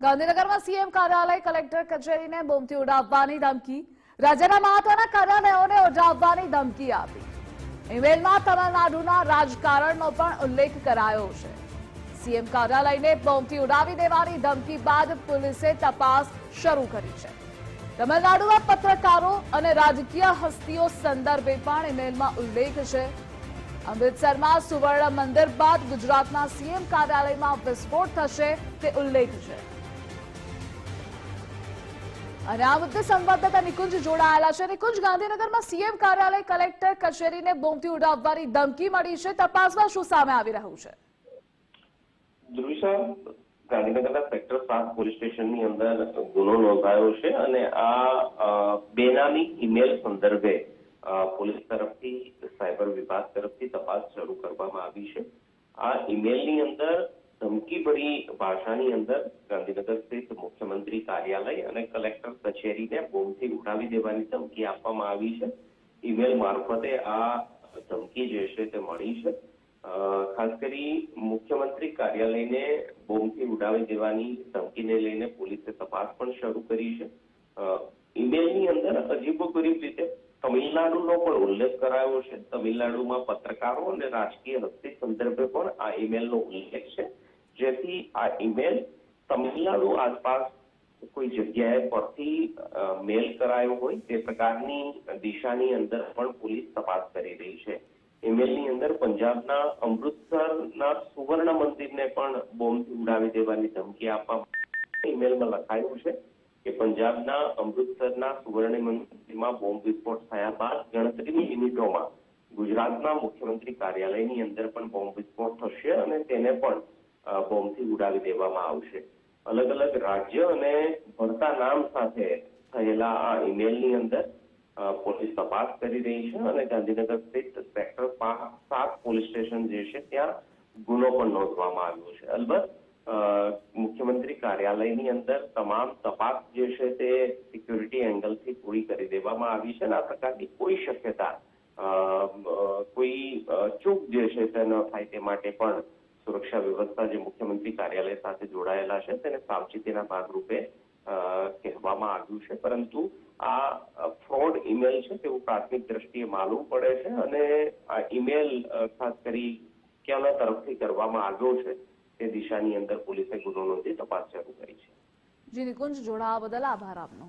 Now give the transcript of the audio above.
ગાંધીનગરમાં સીએમ કાર્યાલય કલેક્ટર કચેરીને બોમથી ઉડાવવાની ધમકી. રાજ્યના મહત્વના કાર્યાલયોને ઉડાવવાની ધમકી આપી. ઇમેલમાં તમિલનાડુના રાજકારણનો પણ ઉલ્લેખ કરાયો છે. સીએમ કાર્યાલયને બોમથી ઉડાવી દેવાની ધમકી બાદ પોલીસે તપાસ શરૂ કરી છે. તમિલનાડુના પત્રકારો અને રાજકીય હસ્તીઓ સંદર્ભે પણ ઇમેલમાં ઉલ્લેખ છે. અમૃતસરમાં સુવર્ણ મંદિર બાદ ગુજરાતના સીએમ કાર્યાલયમાં વિસ્ફોટ થશે તે ઉલ્લેખ છે. અને આ મુદ્દે સંવાદદાતા નિકુંજ જોડાયેલા છે. નિકુંજ, ગાંધીનગરમાં સીએમ કાર્યાલય કલેક્ટર કચેરીને બોમ્બથી ઉડાવવાની ધમકી મળી છે. તપાસમાં શું સામે આવી રહ્યું છે? ધ્રુવિશા ગાંધીનગરના સેક્ટર સાત પોલીસ સ્ટેશનની અંદર ગુનો નોંધાયો છે અને આ બેનામી ઈમેલ સંદર્ભે પોલીસ તરફથી, સાયબર વિભાગ તરફથી તપાસ શરૂ કરવામાં આવી છે. આ ઈમેલની અંદર ધમકીભરી ભાષાની અંદર ગાંધીનગર સ્થિત મુખ્યમંત્રી કાર્યાલય અને કલેક્ટર કચેરીને બોમ્બથી ઉડાવી દેવાની ધમકી આપવામાં આવી છે. ઈમેલ મારફતે આ ધમકી જે છે તે મળી છે. ખાસ કરી મુખ્યમંત્રી કાર્યાલયને બોમ્બથી ઉડાવી દેવાની ધમકીને લઈને પોલીસે તપાસ પણ શરૂ કરી છે. ઈમેલની અંદર અજીબોગરીબ રીતે તમિલનાડુનો પણ ઉલ્લેખ કરાયો છે. તમિલનાડુમાં પત્રકારો અને રાજકીય હસ્તી સંદર્ભે પણ આ ઈમેલનો ઉલ્લેખ છે. જેથી આ ઈમેલ તમિલનાડુ આસપાસ કોઈ જગ્યાએ પરથી મેલ કરાયો હોય, તે પ્રકારની દિશાની અંદર પણ પોલીસ તપાસ કરી રહી છે. ઈમેલની અંદર પંજાબના અમૃતસરના સુવર્ણ મંદિરને પણ બોમ્બથી ઉડાવી દેવાની ધમકી આપવામાં ઈમેલમાં લખાયું છે કે પંજાબના અમૃતસરના સુવર્ણ મંદિરમાં બોમ્બ વિસ્ફોટ થયા બાદ ગણતરીની મિનિટોમાં ગુજરાતના મુખ્યમંત્રી કાર્યાલયની અંદર પણ બોમ્બ વિસ્ફોટ થશે અને તેને પણ બોમ્બથી ઉડાવી દેવામાં આવશે. અલગ અલગ રાજ્ય અને ભરતા નામ સાથે થયેલા આ ઈમેલની અંદર પોલીસ તપાસ કરી રહી છે અને ગાંધીનગર સ્થિત સેક્ટર સાત પોલીસ સ્ટેશન જે છે, ત્યાં ગુનો પણ નોંધવામાં આવ્યો છે. અલબત્ત મુખ્યમંત્રી કાર્યાલયની અંદર તમામ તપાસ જે છે તે સિક્યુરિટી એંગલથી પૂરી કરી દેવામાં આવી છે અને આ પ્રકારની કોઈ શક્યતા કોઈ ચૂક જે છે તે ન થાય તે માટે પણ સુરક્ષા વ્યવસ્થા જે મુખ્યમંત્રી કાર્યાલય સાથે જોડાયેલા છે તેને સાવચેતીના ભાગરૂપે કહેવામાં આવ્યું છે. પરંતુ આ ફ્રોડ ઈમેલ છે તેવું પ્રાથમિક દ્રષ્ટિએ માલુમ પડે છે અને આ ઈમેલ ખાસ કરી ક્યાંના તરફથી કરવામાં આવ્યો છે તે દિશાની અંદર પોલીસે ગુનો નોંધી તપાસ શરૂ કરી છે. જી નિકુંજ જોડાવા બદલ આભાર આપનો.